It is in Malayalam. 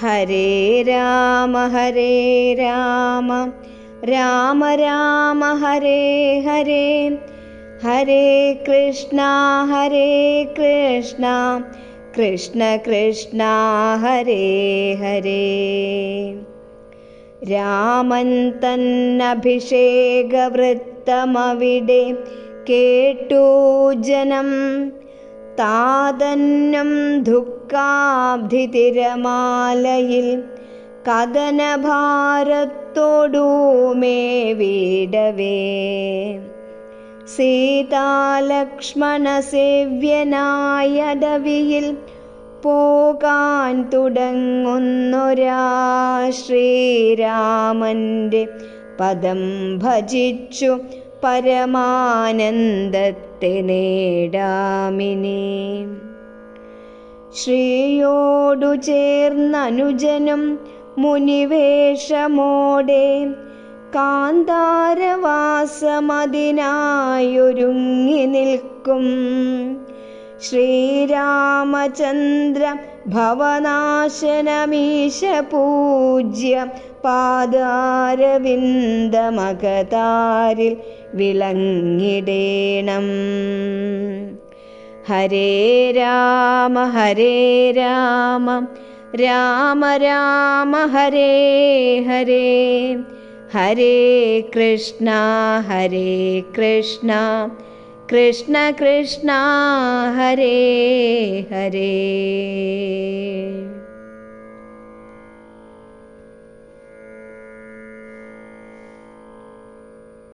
हरे राम हरे राम। राम राम हरे हरे। हरे कृष्णा हरे कृष्णा। कृष्ण कृष्णा हरे हरे। राम तन्नभिषेकवृत्तमविडे केटूजनम् താതന്നും ദുഃഖാബ്ധിതിരമാലയിൽ കഥനഭാരത്തോടൂമേ വീടവേ. സീതാലക്ഷ്മണ സേവ്യനായടവിയിൽ പോകാൻ തുടങ്ങുന്നൊരാ ശ്രീരാമന്റെ പദം ഭജിച്ചു പരമാനന്ദത്തെ നേടാമിനി. ശ്രീയോടു ചേർന്നനുജനും മുനിവേഷമോടെ കാന്താരവാസമതിനായൊരുങ്ങി നിൽക്കും. ശ്രീരാമചന്ദ്ര ഭവനാശനമീശ പൂജ്യ പാദാരവിന്ദമകതാരിൽ വിളങ്ങിടേണം. ഹരേ രാമ ഹരേ രാമ രാമ രാമ ഹരേ ഹരേ. ഹരേ കൃഷ്ണ ഹരേ കൃഷ്ണ. कृष्ण कृष्ण हरे हरे।